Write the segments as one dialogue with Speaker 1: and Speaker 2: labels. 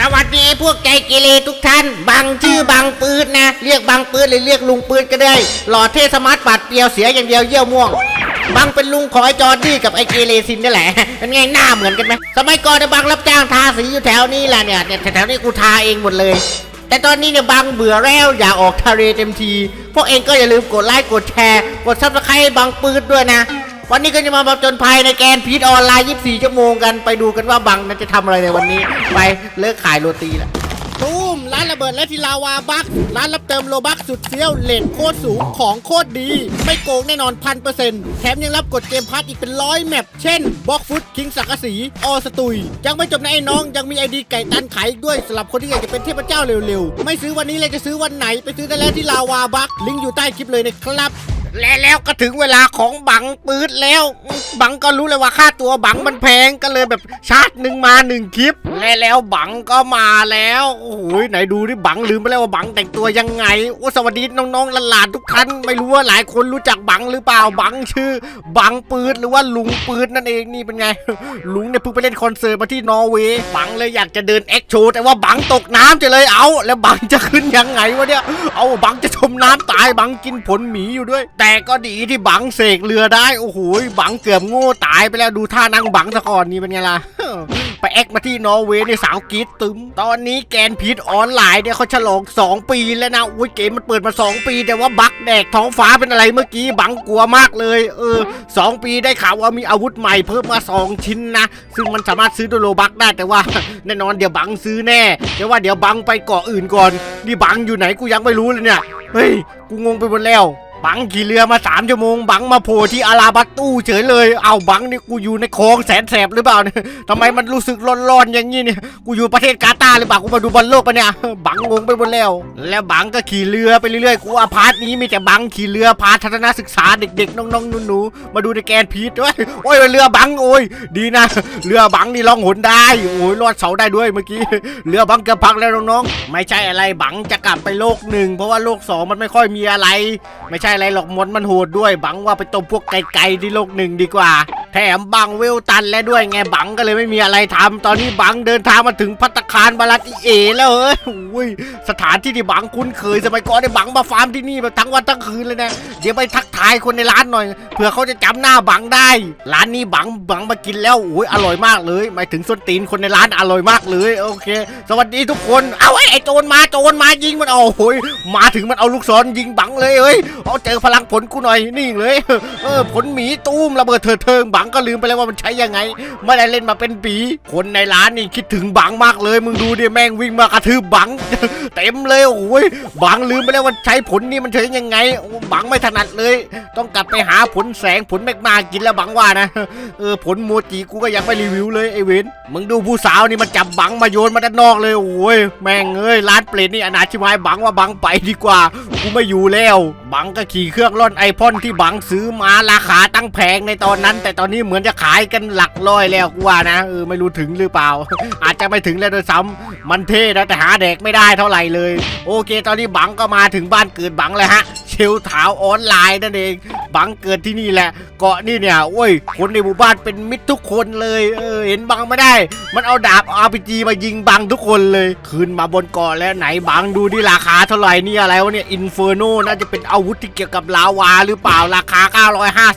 Speaker 1: สวัสดีพวกใจเกเรทุกท่านบังชื่อบังปืนนะ เรียกบังปืนหรือเรียกลุงปืนก็ได้ หล่อเทสมาร์ทปัดเปรียวเสียอย่างเดียวเยี่ยวม่วงบังเป็นลุงขอไอจอร์ดี้กับไอเกเรซินนี่แหละเป็นไงหน้าเหมือนกันไหมสมัยก่อนเนี่ยบังรับจ้างทาสีอยู่แถวนี้แหละเนี่ยแถวๆนี้กูทาเองหมดเลย แต่ตอนนี้เนี่ยบังเบื่อแล้วอยากออกทะเลเต็มที พวกเองก็อย่าลืมกดไลค์กดแชร์ กดซับสไครต์บังปืนด้วยนะ วันนี้ก็จะมาผจญภัยในแกนพีทออนไลน์ 24 ชั่วโมงกันไปดูกันว่าบังนั้นจะทำอะไรในวันนี้ ไปเลิกขายโรตีแล้วตูมร้านระเบิดและทีลาวาบักร้านรับเติมโลบักสุดเฟี้ยวเลทโคตรสูงของโคตรดี ไม่โกงแน่นอนพันเปอร์เซ็นต์แถมยังรับกดเกมพัทอีกเป็นร้อยแมปเช่นบล็อกฟุตคิงสักกะสี ออสตุย ยังไม่จบนะไอ้น้องยังมีไอดีไก่ตันขายอีกด้วยสำหรับคนที่อยากจะเป็นเทพเจ้าเร็วๆ ไม่ซื้อวันนี้เลยจะซื้อวันไหนไปซื้อได้แล้วที่ลาวาบักลิงก์อยู่ใต้คลิปเลยนะครับ และแล้วก็ถึงเวลาของบังปืดแล้ว บังก็รู้เลยว่าค่าตัวบังมันแพงก็เลยแบบชาร์จหนึ่งมาหนึ่งคลิป และแล้วบังก็มาแล้วโอ้โหไหนดูที่บังลืมไปแล้วว่าบังแต่งตัวยังไงโอ้สวัสดีน้องๆหลานๆทุกท่านไม่รู้ว่าหลายคนรู้จักบังหรือเปล่าบังชื่อ บังปืดหรือว่าลุงปืดนั่นเองนี่เป็นไง ลุงเนี่ยเพิ่งไปเล่นคอนเสิร์ตมาที่นอร์เวย์บังเลยอยากจะเดินเอ็กโชว์แต่ว่าบังตกน้ำจะเลยเอา แล้วบังจะขึ้นยังไงวะเนี่ยเอาบังจะจมน้ำตายบังกินผลหมีอยู่ด้วยแต่แก็ดีที่บังเสกเรือได้โอ้โหบังเกือบโง่ตายไปแล้วดูท่านั่งบังซะก่อนนี่เป็นไงล่ะไปแอคมาที่นอร์เวย์ในสาวกีดตึม ตอนนี้แกนพีทออนไลน์เนี่ยเขาฉลอง 2 ปีแล้วนะอุ้ยเกมมันเปิดมา 2 ปี แต่ว่าบักแดกท้องฟ้าเป็นอะไรเมื่อกี้บังกลัวมากเลย เออ2ปีได้ข่าวว่ามีอาวุธใหม่เพิ่มมา 2 ชิ้นนะ ซึ่งมันสามารถซื้อด้วยโลบักได้แต่ว่าแน่นอนเดี๋ยวบังซื้อแน่แต่ว่าเดี๋ยวบังไปเกาะอื่นก่อนนี่บังอยู่ไหนกูยังไม่รู้เลยเนี่ยเฮ้ยกูงงไปหมดแล้ว บังขี่เรือมาสามชั่วโมง บังมาโผล่ที่อาราบัตตู้เฉยเลย เอาบังนี่กูอยู่ในคลองแสนแสบหรือเปล่าเนี่ยทำไมมันรู้สึกร้อนๆอย่างนี้เนี่ย กูอยู่ประเทศกาตาร์หรือเปล่า กูมาดูบอลโลกปะเนี่ย บังงงไปหมดแล้ว แล้วบังก็ขี่เรือไปเรื่อยๆ กูว่าพาร์ทนี้มีแต่บังขี่เรือพาทัศนศึกษาเด็กๆ น้องๆหนูๆ มาดูในแกนพีทด้วยโอ้ยเรือบังโอ้ย ดีนะ เรือบังนี่ล่องหนได้ โอ้ยรอดเสาได้ด้วยเมื่อกี้ เรือบังเกือบพังแล้วน้องๆ ไม่ใช่อะไรบังจะกลับไปโลกหนึ่งเพราะว่าโลกสองมันไม่ค่อยมีอะไร ไม่ใช่อะไรหรอกมดมันโหดด้วยบังว่าไปตบพวกไก่ๆที่โลกหนึ่งดีกว่า แถมบังเวลตันแล้วด้วยไงบังก็เลยไม่มีอะไรทำตอนนี้บังเดินทางมาถึงพัตตคารบาลัดอีเอ แล้วเฮ้ยอุ้ยสถานที่ที่บังคุ้นเคยสมัยก่อนได้บังมาฟาร์มที่นี่แบบทั้งวันทั้งคืนเลยนะเดี๋ยวไปทักทายคนในร้านหน่อยเผื่อเขาจะจำหน้าบังได้ ร้านนี้บังบังมากินแล้วโอ้ยอร่อยมากเลยหมายถึงส้นตีนคนในร้านอร่อยมากเลยโอเค สวัสดีทุกคนเอาไอ้ไอโจรมาโจรมายิงมันเอาโอ้ยมาถึงมันเอาลูกศรยิงบังเลยเอ้ยเอาเจอพลังผลกูหน่อยนี่เลยเออผลหมีตุ้มระเบิดเถิดเทิงบังก็ลืมไปแล้วว่ามันใช้ยังไง ไม่ได้เล่นมาเป็นปี คนในร้านนี่คิดถึงบังมากเลย มึงดูดิแม่งวิ่งมากระทืบบัง เต็มเลยโอ้ยบังลืมไปแล้วว่าใช้ผลนี่มันใช้ยังไงบังไม่ถนัดเลย ต้องกลับไปหาผลแสงผลแมกมากินแล้วบังว่านะเออผลโมจิกูก็ยังไม่รีวิวเลยไอเวนมึงดูผู้สาวนี่มันจับบังมาโยนมาด้านนอกเลยโอ้ยแม่งเอ้ยร้านเปรตนี่อนาชิมายบังว่าบังไปดีกว่ากูไม่อยู่แล้ว บังก็ขี่เครื่องร่อนไอพ่นที่บังซื้อมาราคาตั้งแพงในตอนนั้น แต่ตอนนี้เหมือนจะขายกันหลักร้อยแล้วกูว่านะเออไม่รู้ถึงหรือเปล่า อาจจะไม่ถึงแล้วด้วยซ้ำมันเท่นะแต่หาแดกไม่ได้เท่าไหร่เลย โอเค ตอนนี้บังก็มาถึงบ้านเกิดบังแล้วฮะ ลถาวออนไลน์นั่นเองบังเกิดที่นี่แหละ เกาะนี่เนี่ยโอ้ยคนในหมู่บ้านเป็นมิตรทุกคนเลยเออเห็นบังไม่ได้ มันเอาดาบอาร์พีจีมายิงบังทุกคนเลยขึ้นมาบนเกาะแล้วไหนบังดูที่ราคาเท่าไหร่นี่อะไรวะเนี่ยอินเฟอร์โนน่าจะเป็นอาวุธที่เกี่ยวกับลาวาหรือเปล่าราคา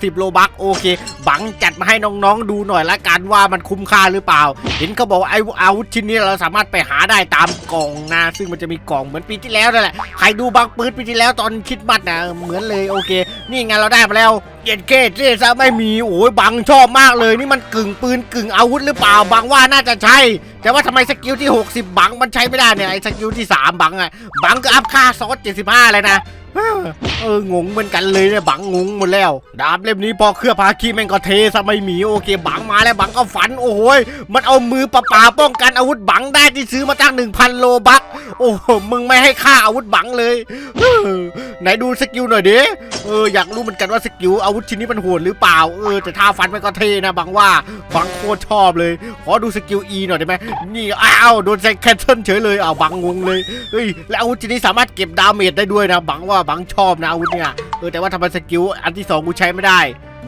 Speaker 1: 950 โลบักโอเค บังจัดมาให้น้องๆดูหน่อยละกันว่ามันคุ้มค่าหรือเปล่า เห็นเขาบอกไอ้อาวุธชิ้นนี้เราสามารถไปหาได้ตามกล่องนะซึ่งมันจะมีกล่องเหมือนปีที่แล้วนั่นแหละใครดูบังปืนปีที่แล้วตอนคิดมัดนะเหมือนเลยโอเค นี่ไงเราได้มาแล้ว เย็นเกตเรซะไม่มีโอ้ยบังชอบมากเลยนี่มันกึ่งปืนกึ่งอาวุธหรือเปล่าบังว่าน่าจะใช่ แต่ว่าทำไมสกิลที่ 60 บังมันใช้ไม่ได้เนี่ยไอ้สกิลที่ 3 บังอะบังก็อัพค่าซอส75 เลยนะเอองงเหมือนกันเลยเนี่ยบังงงหมดแล้ว ดาบเล่มนี้พอเคลือพาคีแม่งก็เทซะไม่มีโอเค บังมาแล้วบังก็ฝันโอ้โหยมันเอามือปะปาป้องกันอาวุธบังได้ที่ซื้อมาตั้ง 1,000 โลบัก โอ้โหมึงไม่ให้ค่าอาวุธบังเลยไหนดูสกิลหน่อยดิเอออยากรู้เหมือนกันว่าสกิลอาวุธธชิ้นนี้มันโหดหรือเปล่า เออแต่ท่าฟันมันก็เทนะบังว่าบังโคตรชอบเลย ขอดูสกิล E หน่อยได้ไหมนี่อ้าวโดนใส่แคนเซิลเฉยเลยอ้าวบังงงเลยเฮ้ยแล้วอาวุธชิ้นนี้สามารถเก็บดาเมจได้ด้วยนะบังว่าบังชอบนะอาวุธเนี่ยเออแต่ว่าทำไมสกิลอันที่สองกูใช้ไม่ได้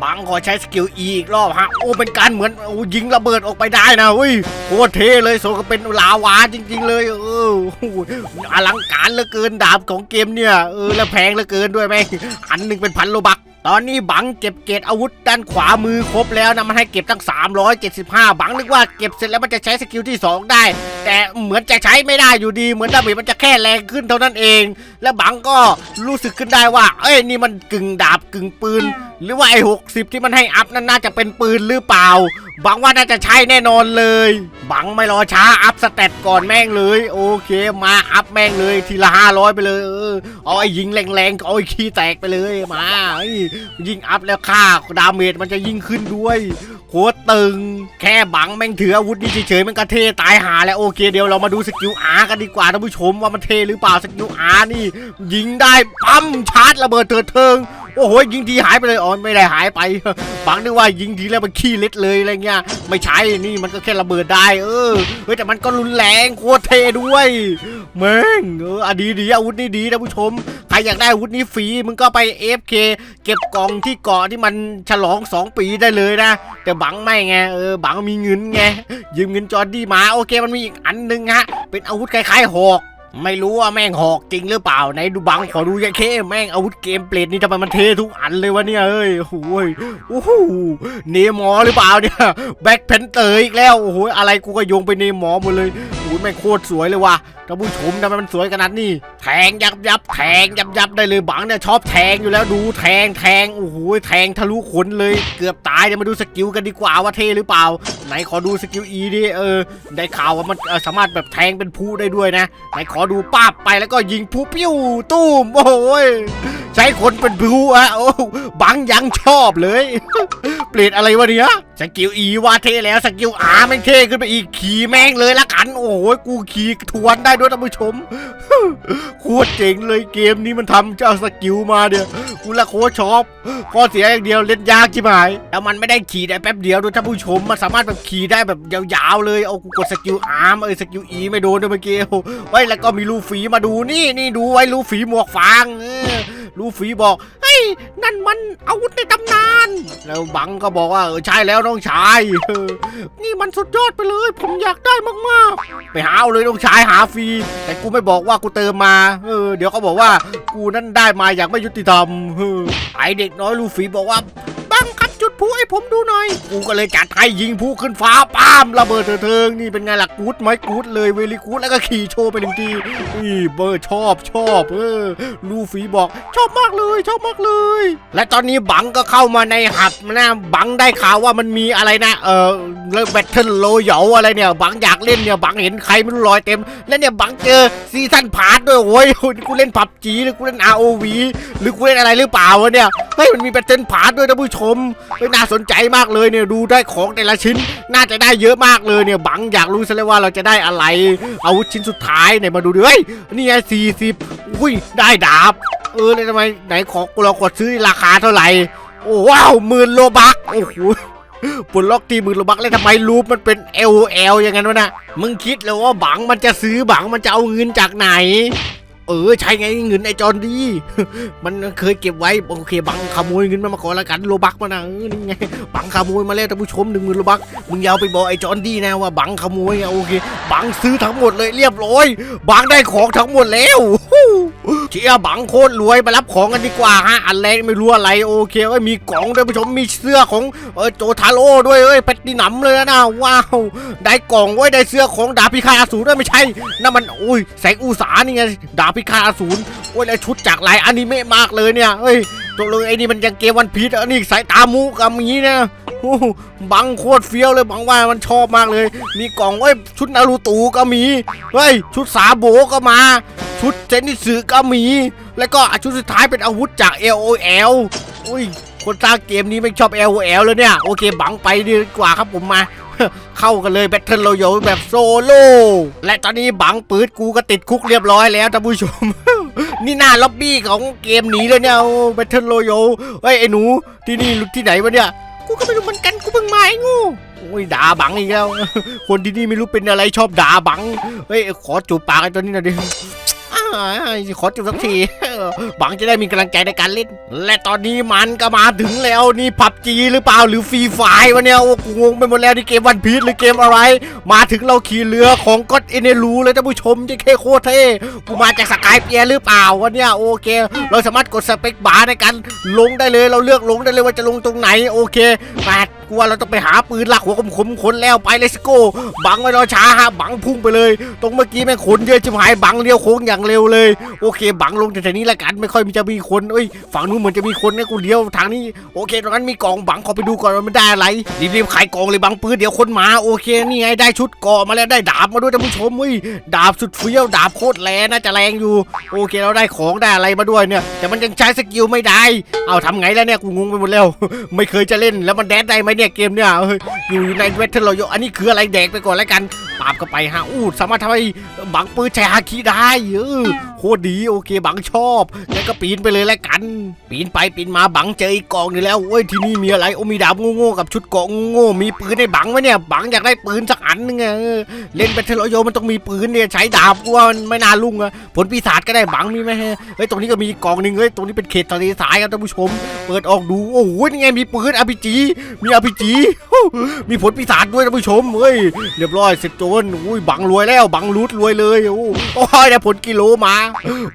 Speaker 1: บังขอใช้สกิล E อีกรอบฮะโอ้เป็นการเหมือนโอ้ยิงระเบิดออกไปได้นะเฮ้ยโคตรเท่เลยโซก็เป็นลาวาจริง ๆ เลยเอออลังการเหลือเกินดาบของเกมเนี่ยเออแล้วแพงเหลือเกินด้วยแม่งอันหนึ่งเป็นพันโลบัก ตอนนี้บังเก็บเกตอาวุธด้านขวามือครบแล้วนะมันให้เก็บตั้ง 375 บังนึกว่าเก็บเสร็จแล้วมันจะใช้สกิลที่ 2 ได้ แต่เหมือนจะใช้ไม่ได้อยู่ดี เหมือนดาเมจมันจะแค่แรงขึ้นเท่านั้นเอง และบังก็รู้สึกขึ้นได้ว่า เอ้ยนี่มันกึ่งดาบกึ่งปืน หรือว่าไอ้หกสิบที่มันให้อัพนั่นน่าจะเป็นปืนหรือเปล่า บังว่าน่าจะใช่แน่นอนเลย บังไม่รอช้าอัพสเตตก่อนแม่งเลย โอเคมาอัพแม่งเลยทีละห้าร้อยไปเลย เออเอาไอ้ยิงแรงๆเอาไอ้ขี้แตกไปเลยมาเอ้ยิงอัพแล้วค่าดาเมจมันจะยิ่งขึ้นด้วยโคตรตึง แค่บังแม่งถืออาวุธนี่เฉยๆมันก็เทตายหาแล้วโอเคเดี๋ยวเรามาดูสกิลอากันดีกว่าท่านผู้ชมว่ามันเทหรือเปล่าสกิลอานี่ ยิงได้ปั๊มชาร์จระเบิดเถิดเทิง โอ้โหยิงทีหายไปเลยอ๋อไม่ได้หายไปบังนึกว่ายิงทีแล้วมันขี้เล็ดเลยอะไรเงี้ยไม่ใช่นี่มันก็แค่ระเบิดได้เออเฮ้ยแต่มันก็รุนแรงโคตรเท่ด้วยแม่งเอออดีดีอาวุธนี่ดีนะผู้ชมใครอยากได้อาวุธนี้ฟรีมึงก็ไป AFK เก็บกล่องที่เกาะที่มันฉลอง 2 ปีได้เลยนะ แต่บังไม่ไงเออบังมีเงินไงยืมเงินจอร์ดี้มาโอเคมันมีอีกอันหนึงฮะเป็นอาวุธคล้ายๆหอก ไม่รู้ว่าแม่งหอกจริงหรือเปล่าไหนดูบังขอดูยาเคแม่งอาวุธเกมเปลดนี่ทำไมมันเททุกอันเลยวะเนี่ยเอ้ยโอ้โหยโอ้โหเนมอหรือเปล่าเนี่ยแบ็คเพนเตอร์อีกแล้วโอ้โหอะไรกูก็โยงไปเนมอหมดเลยโอ้ยแม่งโคตรสวยเลยว่ะ ท่านผู้ชมทำไมมันสวยขนาดนี้ แทงยับยับแทงยับยับได้เลยบังเนี่ยชอบแทงอยู่แล้วดูแทงแทงโอ้โหแทงทะลุขนเลย เกือบตายเดี๋ยวมาดูสกิลกันดีกว่าว่าเทหรือเปล่า ไหนขอดูสกิล E ดิเออได้ข่าวว่ามันสามารถแบบแทงเป็นพูได้ด้วยนะไหนขอดูป้าบไปแล้วก็ยิงผู้ปิ้วตุ้มโอ้ยใช้คนเป็นผู้อะโอ้บังยังชอบเลยเปลี่ยนอะไรวะเนี่ยสกิล E ว่าเทแล้วสกิล R แม่เทขึ้นไปอีกขี่แม่งเลยละกัน โอ้ยกูขี่ทวนได้ด้วยท่านผู้ชมโคตรเจ๋งเลยเกมนี้มันทำเจ้าสกิลมาเนี่ยกูละโคชอบข้อเสียอย่างเดียวเล่นยากใช่ไหมแล้วมันไม่ได้ขี่ได้แป๊บเดียวด้วยท่านผู้ชม มันสามารถแบบขี่ได้แบบยาวๆเลยเอากูกดสกิลอาร์มเอ้ยสกิลอีไม่โดนด้วยเมื่อกี้ไว้แล้วก็มีลูฝีมาดูนี่นี่ดูไว้ลูฝีหมวกฟางลูฝีบอกเฮ้ยนั่นมันอาวุธในตำนาน แล้วบังก็บอกว่าเออใช่แล้วน้องชาย นี่มันสุดยอดไปเลย ผมอยากได้มากๆ ไปหาเอาเลยน้องชายหาฟรีแต่กูไม่บอกว่ากูเติมมาเออเดี๋ยวเขาบอกว่ากูนั่นได้มาอย่างไม่ยุติธรรมเออไอเด็กน้อยลูฟี่บอกว่าบังคับ จุดพลุให้ผมดูหน่อย กูก็เลยจัดให้ยิงพลุขึ้นฟ้าป้ามระเบิดเถิดเทิงนี่เป็นไงล่ะกูดไหมกูดเลยเวลีกูดแล้วก็ขี่โชว์ไปหนึ่งทีนี่เบอร์ชอบชอบเออลูฟี่บอกชอบมากเลยชอบมากเลย และตอนนี้บังก็เข้ามาในหับนะบังได้ข่าวว่ามันมีอะไรนะเออแบทเทิลโลเหยาอะไรเนี่ย บังอยากเล่นเนี่ยบังเห็นใครไม่รู้ลอยเต็ม แล้วเนี่ยบังเจอซีซั่นพาร์ทด้วยโอ้ยกูเล่นผับจีหรือกูเล่น ROV หรือกูเล่นอะไรหรือเปล่าวะเนี่ยเฮ้ยมันมีแบทเทิลพาร์ทด้วยท่านผู้ชมเฮ้ยน่าสนใจมากเลยเนี่ยดูได้ของแต่ละชิ้น น่าจะได้เยอะมากเลยเนี่ยบังอยากรู้ซะเลยว่าเราจะได้อะไร อาวุธชิ้นสุดท้ายเนี่ยมาดูดิเฮ้ยนี่ไงสี่สิบอุ้ยได้ดาบ เออแล้วทำไมไหนของเรากดซื้อราคาเท่าไหร่โอ้ว้าวหมื่นโลบักโอ้โหปลดล็อกตีหมื่นโลบักแล้วทำไมรูปมันเป็น L L อย่างนั้นวะนะมึงคิดเลยว่าบังมันจะซื้อบังมันจะเอาเงินจากไหน เออใช่ไงเงินไอจอนดี มันเคยเก็บไว้โอเคบังขโมยเงินมันมาก่อนละกันโลบักมานะเออนี่ไงบังขโมยมาแล้วท่านผู้ชมหนึ่งหมื่นโลบักมึงยาวไปบอกไอจอนดีนะว่าบังขโมยโอเคบังซื้อทั้งหมดเลยเรียบร้อยบังได้ของทั้งหมดแล้ว เชียบังโคตรรวยมารับของกันดีกว่าฮะอันแรกไม่รู้อะไรโอเคเอ้ยมีกล่องด้วยผู้ชมมีเสื้อของเออโจทาโร่ด้วยเอ้ยแพตตินัมเลยนะว้าวได้กล่องไว้ได้เสื้อของดาบพิฆาตอสูรด้วยไม่ใช่นั่นมันอุ้ยแสงอุสานี่ไงดาบพิฆาตอสูรโอ้ยแล้วชุดจากลายอนิเมะมากเลยเนี่ยเอ้ยตัวเลยไอ้นี่มันยังเกมวันพีชอันนี้สายตามูกับมีนะโอ้โห บังโคตรเฟี้ยวเลยบังว่ามันชอบมากเลย มีกล่องไว้ยชุดนารูตูก็มีเฮ้ยชุดสาโบก็มา ชุดเจนิสึก็มี แล้วก็ชุดสุดท้ายเป็นอาวุธจาก LOL อุ้ยคนสร้างเกมนี้ไม่ชอบ LOL เลยเนี่ยโอเคบังไปดีกว่าครับผมมาเข้ากันเลยแบทเทิลโรยแบบโซโล่และตอนนี้บังปืดกูก็ติดคุกเรียบร้อยแล้วท่านผู้ชม นี่หน้าล็อบบี้ของเกมนี้เลยเนี่ยแบทเทิลโรยเฮ้ยไอ้หนูที่นี่ที่ไหนวะเนี่ย กูก็ไม่รู้เหมือนกันกูเพิ่งมาไอ้งูโอ้ยด่าบังอีกแล้ว คนที่นี่ไม่รู้เป็นอะไรชอบด่าบัง เฮ้ยขอจูบปากไอ้ตัวนี้หน่อยดิอ่าขอจูบสักที บังจะได้มีกำลังใจในการเล่น และตอนนี้มันก็มาถึงแล้วนี่พับจีหรือเปล่าหรือฟรีไฟวะเนี่ยโอ้กูงงไปหมดแล้วนี่เกมวันพีชหรือเกมอะไร มาถึงเราขี่เรือของก็อดเอเนรูเลยท่านผู้ชมเจะแค่โคตรเท่กูมาจากสกายเปียหรือเปล่าวะเนี่ยโอเค เราสามารถกดสเปคบาร์ในการลงได้เลย เราเลือกลงได้เลยว่าจะลงตรงไหนโอเคมา กูว่าเราต้องไปหาปืนลักหัวคมๆคนแล้วไปเลสโก้บังไม่รอช้าฮะบังพุ่งไปเลย ตรงเมื่อกี้แม่งคนเยอะชิบหายบังเลี้ยวโค้งอย่างเร็วเลย โอเค บังลงแต่ทีนี้ละกันไม่ค่อยมีจะมีคนเอ้ยฝั่งนู้นเหมือนจะมีคนนะกูเลี้ยวทางนี้โอเคตรงนั้นมีกล่องบังขอไปดูก่อนว่ามันได้อะไรรีบๆขายกล่องเลยบังปืนเดี๋ยวคนมาโอเคนี่ไงได้ชุดเกราะมาแล้วได้ดาบมาด้วยท่านผู้ชมเฮ้ยดาบสุดเฟี้ยวดาบโคตรแรงน่าจะแรงอยู่ โอเคเราได้ของได้อะไรมาด้วยเนี่ยแต่มันยังใช้สกิลไม่ได้ เอาทำไงแล้วเนี่ยกูงงไปหมดแล้ว ไม่เคยจะเล่นแล้วมันแดดได้ไหมเนี่ยเกมเนี่ยเฮ้ยอยู่ในเวทเทอร์โลโยอันนี้คืออะไรแดกไปก่อนแล้วกัน ปราบกันไปฮะอู้สามารถทำให้บังปืนใช้ฮาคิได้เออโคตรดีโอเคบังชอบแล้วก็ปีนไปเลยแล้วกัน ปีนไปปีนมาบังเจออีกกองหนึงแล้วเว้ยที่นี่มีอะไรโอ้มีดาบโง่ๆกับชุดเกราะโง่ๆมีปืนในบังไหมเนี่ยบังอยากได้ปืนสักอันนึงอะเออเล่นเวทเทอร์โลโยมันต้องมีปืนเนี่ยใช้ดาบกูว่ามันไม่น่าลุ่งอะผลปีศาจก็ได้บังมีไหมฮะเฮ้ยตรงนี้ก็มีกองหนึ่งเฮ้ยตรงนี้เป็นเขตทะเลทรายครับท่านผู้ชม เปิดออกดูโอ้โหนี่ไงมีปืนอาพีจีมีอาพีจีมีผลปีศาจด้วยท่านผู้ชมเฮ้ยเรียบร้อยเสร็จโจรอุ้ยบังรวยแล้วบังรูดรวยเลยโอ้โอ้ยได้ผลกิโลมา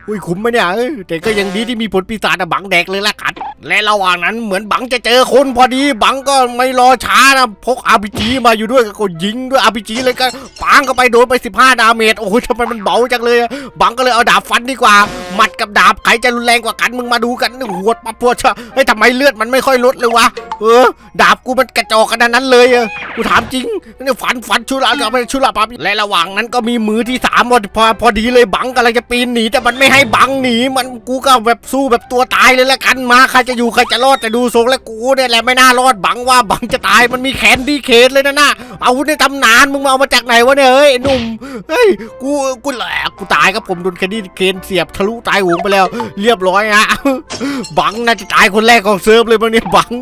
Speaker 1: อุ้ยคุ้มไหมเนี่ยเอ้ยแต่ก็ยังดีที่มีผลปีศาจอะบังแดกเลยละกันและระหว่างนั้นเหมือนบังจะเจอคนพอดีบังก็ไม่รอช้านะพกอาพีจีมาอยู่ด้วยก็ยิงด้วยอาพีจีเลยก็ปางก็ไปโดนไป 15 ดาเมจโอ้ยทำไมมันเบาจังเลย บังก็เลยเอาดาบฟันดีกว่า หมัดกับดาบใครจะรุนแรงกว่ากันมึงมาดูกันหัวดมาปวดเชอะเฮ้ยทำไมเลือดมันไม่ค่อยลดเลยวะเออ ดาบกูมันกระจอกขนาดนั้นเลยเออกูถามจริงนี่ฟันฟันชุลาจะไปชุลาปับและระหว่างนั้นก็มีมือที่สามพอพอพอดีเลยบังกำลังจะปีนหนีแต่มันไม่ให้บังหนีมันกูก็แบบสู้แบบตัวตายเลยละกันมาใครจะอยู่ใครจะรอดแต่ดูทรงแล้วกูเนี่ยแหละไม่น่ารอดบังว่าบังจะตายมันมีแขนดีเคสเลยนะน่ะอาวุธในตำนานมึงมาเอามาจากไหนวะเนี่ยเฮ้ยหนุ่มเฮ้ยกูกูแหลกกูตายครับผมโดนแคนดี้เคนเสียบทะลุตายหงไปแล้ว เรียบร้อยฮะบังน่าจะตายคนแรกของเซิร์ฟเลยมั้งเนี่ยบัง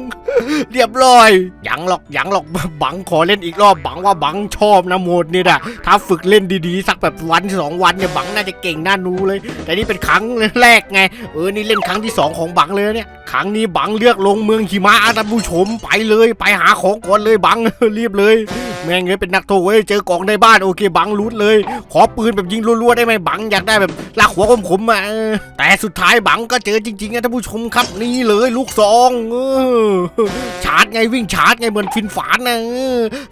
Speaker 1: เรียบร้อยยังหรอกยังหรอกบังขอเล่นอีกรอบบังว่าบังชอบนะโหมดนี่นะถ้าฝึกเล่นดีๆ สักแบบวันสองวันเนี่ยบังน่าจะเก่งน่านูเลย แต่นี่เป็นครั้งแรกไงเออนี่เล่นครั้งที่สองของบังเลยเนี่ยครั้งนี้บังเลือกลงเมืองหิมะท่านผู้ชมไปเลย ไปหาของก่อนเลยบังรีบเลย แม่งเลยเป็นนักโทษเว้ยเจอกล่องในบ้านโอเคบังรูดเลย ขอปืนแบบยิงรัวๆได้ไหมบังอยากได้แบบลากหัวคมๆอะเออแต่สุดท้ายบังก็เจอจริงๆนะท่านผู้ชมครับนี่เลยลูกซองเออชาร์จไงวิ่งชาร์จไงเหมือนฟินฝานนะ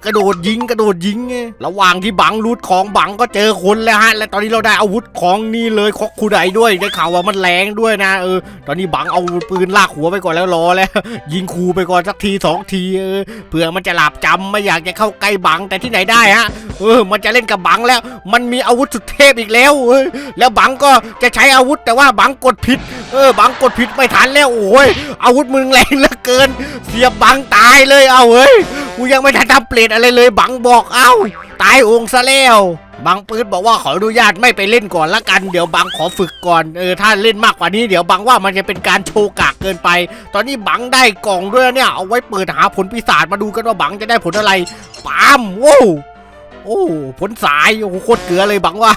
Speaker 1: กระโดดยิงกระโดดยิงไงระหว่างที่บังรูดของบังก็เจอคนแล้วฮะ และตอนนี้เราได้อาวุธของนี่เลยคอกคูไดด้วยได้ข่าวว่ามันแรงด้วยนะเออ ตอนนี้บังเอาปืนลากหัวไปก่อนแล้วรอแล้ว ยิงคูไปก่อนสักทีสองทีเออเผื่อมันจะหลับจำไม่อยากจะเข้าใกล้บังแต่ที่ไหนได้ฮะเออมันจะเล่นกับบังแล้ว มันมีอาวุธสุดเทพอีกแล้วเออแล้วบังก็จะใช้อาวุธแต่ว่าบังกดผิด เออ บังกดผิดไม่ทันแล้วโอ้ยอาวุธมึงแรงเหลือเกิน เสียบบังตายเลยเอาเฮ้ยกูยังไม่ทันทำเปลี่ยนอะไรเลย บังบอกเอ้าตายองซะแล้วบางปืนบอกว่าขออนุญาตไม่ไปเล่นก่อนละกันเดี๋ยวบังขอฝึกก่อนเออถ้าเล่นมากกว่านี้เดี๋ยวบังว่ามันจะเป็นการโชว์กากเกินไป ตอนนี้บังได้กล่องด้วยเนี่ยเอาไว้เปิดหาผลปีศาจมาดูกันว่าบังจะได้ผลอะไร ปามโว้โอ้ผลสายโอ้โหโคตรเกลือเลยบังว่า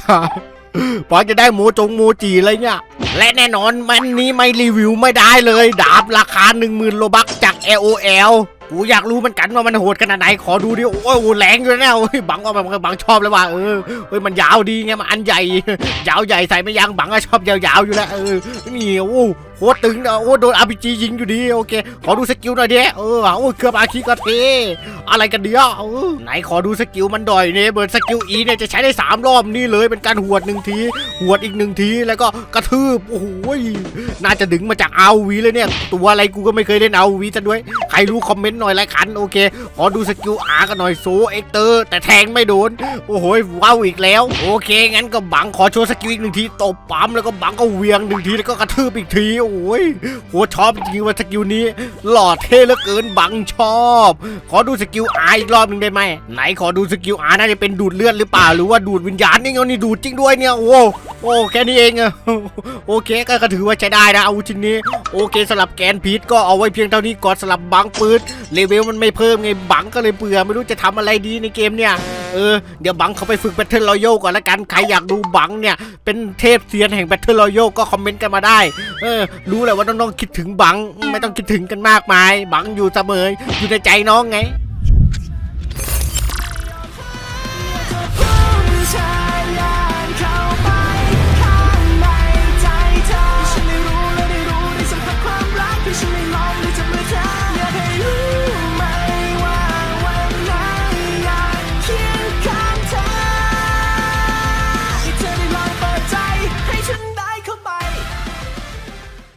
Speaker 1: พอจะได้โมจงโมจีอะไรเนี่ย และแน่นอนมันนี้ไม่รีวิวไม่ได้เลย ดาบราคา 1 0,000โลบักจาก LOL กูอยากรู้มันกันว่ามันโหดขนาดไหนขอดูดิโอ้ยโอ้แรงอยู่นะโอ้ยบังว่าบังบังชอบเลยว่ะเออเฮ้ยมันยาวดีไงมันอันใหญ่ ยาวใหญ่ใส่ไม่ยั้งบังก็ชอบยาวๆอยู่แล้วเออนี่โอ้โคตรตึงนะโอ้โดน RPG ยิงอยู่ดีโอเค ขอดูสกิลหน่อยดิเออโอ้เครือบอาคีก็เทอะไรกันเดียวเอไหนขอดูสกิลมันดอยเนี่ยเบิร์นสกิลอีเนี่ยจะใช้ได้ 3 รอบนี่เลยเป็นการหวดหนึ่งทีหวดอีกหนึ่งทีแล้วก็กระทืบโอ้โหน่าจะดึงมาจากอาวีเลยเนี่ยตัวอะไรกูก็ไม่เคยเล่นอาวีซะด้วยใครรู้คอมเมนต์หน่อยละกันโอเค ขอดูสกิลอากันหน่อยโซเอ็กเตอร์ แต่แทงไม่โดนโอ้โหว้าวอีกแล้ว โอเคงั้นก็บังขอโชว์สกิลอีกหนึ่งทีตบปั๊มแล้วก็บังก็เวียงหนึ่งทีแล้วก็กระทืบอีกทีโอ้ยหัวชอบจริงว่าสกิลนี้ หล่อเท่เหลือเกินบังชอบ ขอดูสกิลอาอีกรอบหนึ่งได้ไหมไหนขอดูสกิลอาน่าจะเป็นดูดเลือดหรือเปล่าหรือว่าดูดวิญญาณนี่เงี้ยนี่ดูดจริงด้วยเนี่ยโอ้ โอ้แค่นี้เองอะโอเคก็ถือว่าใช้ได้นะอาวุธชิ้นนี้โอเคสลับแกนพีทก็เอาไว้เพียงเท่านี้ก่อนสลับบังปืนเลเวลมันไม่เพิ่มไงบังก็เลยเบื่อไม่รู้จะทำอะไรดีในเกมเนี่ยเออเดี๋ยวบังเขาไปฝึกแบทเทิลรอยัลก่อนละกันใครอยากดูบังเนี่ยเป็นเทพเซียนแห่งแบทเทิลรอยัลก็คอมเมนต์กันมาได้เออรู้แหละว่าน้องๆคิดถึงบังไม่ต้องคิดถึงกันมากมาย บังอยู่เสมออยู่ในใจน้องไง